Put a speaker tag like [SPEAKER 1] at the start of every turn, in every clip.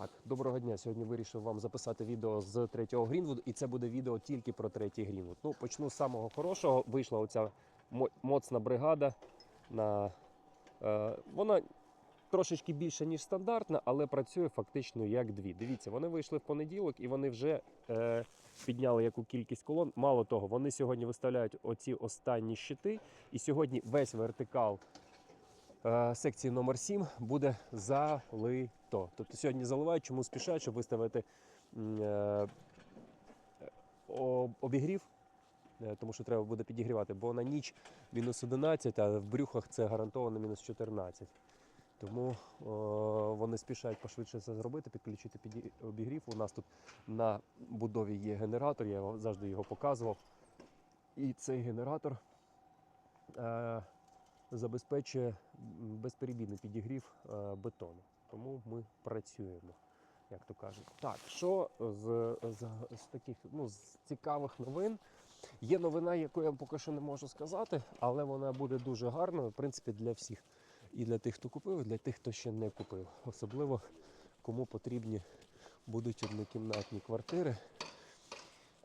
[SPEAKER 1] Так, доброго дня. Сьогодні вирішив вам записати відео з третього Грінвуду, і це буде відео тільки про третій Грінвуд. Ну, почну з самого хорошого. Вийшла оця моцна бригада. На, е, вона трошечки більше, ніж стандартна, але працює фактично як дві. Дивіться, вони вийшли в понеділок і вони вже е, підняли яку кількість колон. Мало того, вони сьогодні виставляють оці останні щити, і сьогодні весь вертикал секції номер 7 буде залито. Тобто сьогодні заливають, чому спішають, щоб виставити е, об- обігрів, е, тому що треба буде підігрівати, бо на ніч мінус 11, а в брюхах це гарантовано мінус 14. Тому о, вони спішають пошвидше це зробити, підключити піді- обігрів. У нас тут на будові є генератор, я завжди його показував. І цей генератор е, забезпечує безперебійний підігрів е, бетону. Тому ми працюємо, як то кажуть. Так, що з, з, з таких ну, з цікавих новин? Є новина, яку я поки що не можу сказати, але вона буде дуже гарною, в принципі, для всіх. І для тих, хто купив, і для тих, хто ще не купив. Особливо кому потрібні будуть однокімнатні квартири.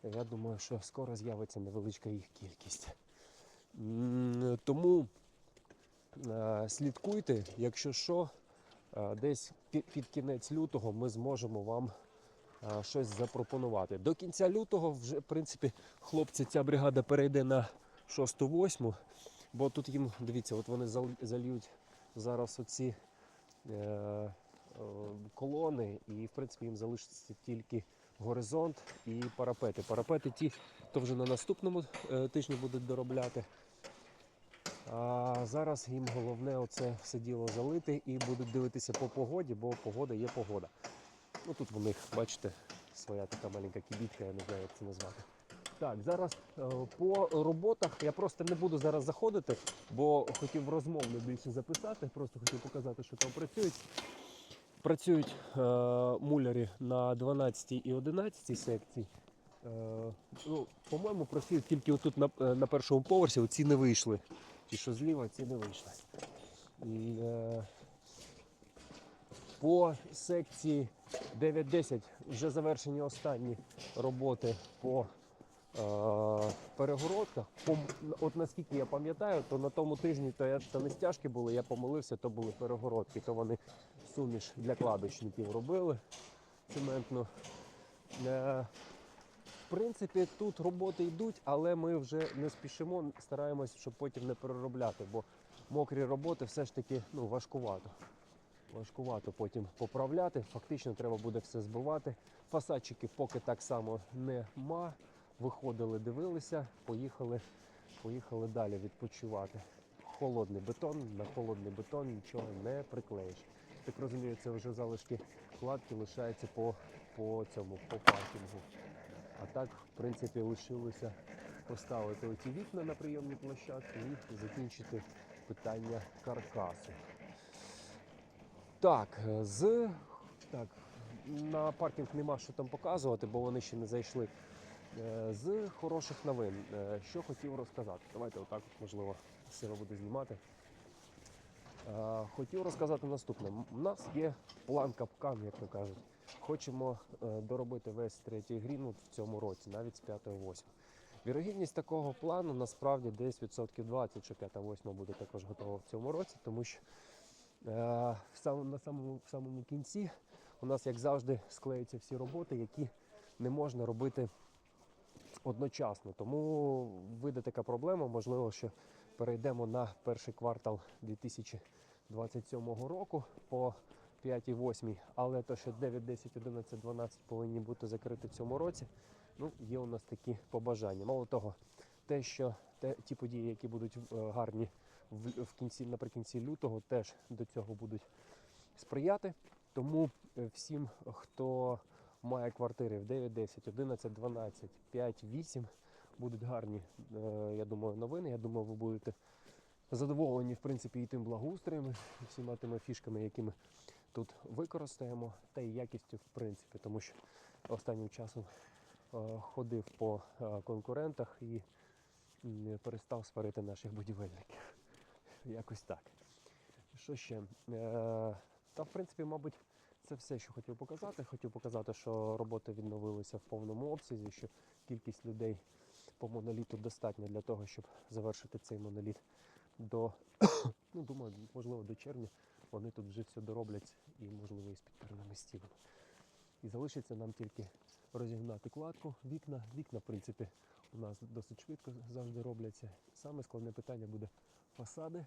[SPEAKER 1] Я думаю, що скоро з'явиться невеличка їх кількість. Тому слідкуйте, якщо що, е, десь під кінець лютого ми зможемо вам е, щось запропонувати. До кінця лютого, вже, в принципі, хлопці, ця бригада перейде на 6-8, бо тут їм, дивіться, от вони зальють зараз оці е, е, колони, і в принципі їм залишиться тільки горизонт і парапети. Парапети ті, то вже на наступному е, тижні будуть доробляти. А зараз їм головне оце все діло залити і будуть дивитися по погоді, бо погода є погода. Ну тут в них, бачите, своя така маленька кібітка, я не знаю, як це назвати. Так, зараз е, по роботах я просто не буду зараз заходити, бо хотів розмовно більше записати, просто хотів показати, що там працюють. Працюють е, мулярі на 12 і 11 секції. Е, ну, по-моєму, працюють тільки отут на, е, на першому поверсі, оці не вийшли. Ті, що зліва, ці не вийшли. І, е, по секції 9-10 вже завершені останні роботи по е, перегородках. Пом- От наскільки я пам'ятаю, то на тому тижні то, я, то не стяжки були, я помилився, то були перегородки, то вони суміш для кладочників робили цементну. Е, принципі, тут роботи йдуть, але ми вже не спішимо, стараємось, щоб потім не переробляти, бо мокрі роботи все ж таки ну, важкувато. Важкувато потім поправляти. Фактично треба буде все збивати. Фасадчики поки так само нема. Виходили, дивилися, поїхали, поїхали далі відпочивати. Холодний бетон, на холодний бетон нічого не приклеїш. Так розумію, це вже залишки кладки лишаються по, по цьому по паркінгу. А так, в принципі, лишилося поставити оті вікна на прийомні площадки і закінчити питання каркасу. Так, е, з так, на паркінг нема що там показувати, бо вони ще не зайшли. Е, З хороших новин, е, що хотів розказати. Давайте отак, от, можливо, сила буде знімати. Хотів розказати наступне. У нас є план капкан, як то кажуть. Хочемо е, доробити весь третій Грінвуд в цьому році, навіть з 5-8. Вірогідність такого плану насправді десь відсотків 20, що 5-8 буде також готова в цьому році, тому що е, в самому, на самому, в самому кінці у нас, як завжди, склеються всі роботи, які не можна робити одночасно. Тому вийде така проблема, можливо, що перейдемо на перший квартал 2027 року по 5-8, але то, що 9, 10, 11, 12 повинні бути закриті в цьому році, ну, є у нас такі побажання. Мало того, те, що те, ті події, які будуть е, гарні в, в кінці, наприкінці лютого, теж до цього будуть сприяти. Тому е, всім, хто має квартири в 9, 10, 11, 12, 5, 8, будуть гарні, е, я думаю, новини. Я думаю, ви будете задоволені, в принципі, і тим благоустроєм, і всіма тими фішками, які ми тут використаємо, та й якістю, в принципі, тому що останнім часом е, ходив по е, конкурентах і перестав сварити наших будівельників. Якось так. Що ще? Е, Та, в принципі, мабуть, це все, що хотів показати. Хотів показати, що роботи відновилися в повному обсязі, що кількість людей по моноліту достатньо для того, щоб завершити цей моноліт до, ну, думаю, можливо, до червня вони тут вже все дороблять і, можливо, і з підпірними стінами. І залишиться нам тільки розігнати кладку, вікна. Вікна, в принципі, у нас досить швидко завжди робляться. Саме складне питання буде фасади.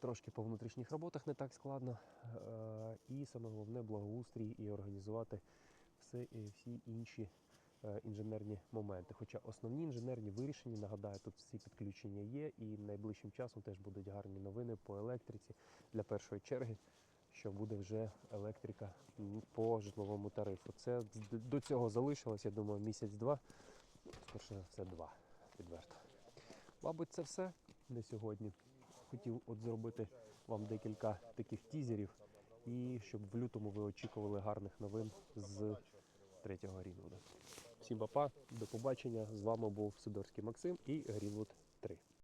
[SPEAKER 1] Трошки по внутрішніх роботах не так складно. Е, І саме головне благоустрій і організувати все і всі інші інженерні моменти. Хоча основні інженерні вирішення, нагадаю, тут всі підключення є, і найближчим часом теж будуть гарні новини по електриці для першої черги, що буде вже електрика по житловому тарифу. Це до цього залишилось, я думаю, місяць-два. Скорше за все, два відверто. Мабуть, це все на сьогодні. Хотів от зробити вам декілька таких тізерів, і щоб в лютому ви очікували гарних новин з третього Грінвуда. Всім папа, до побачення. З вами був Сидорський Максим і Грінвуд 3.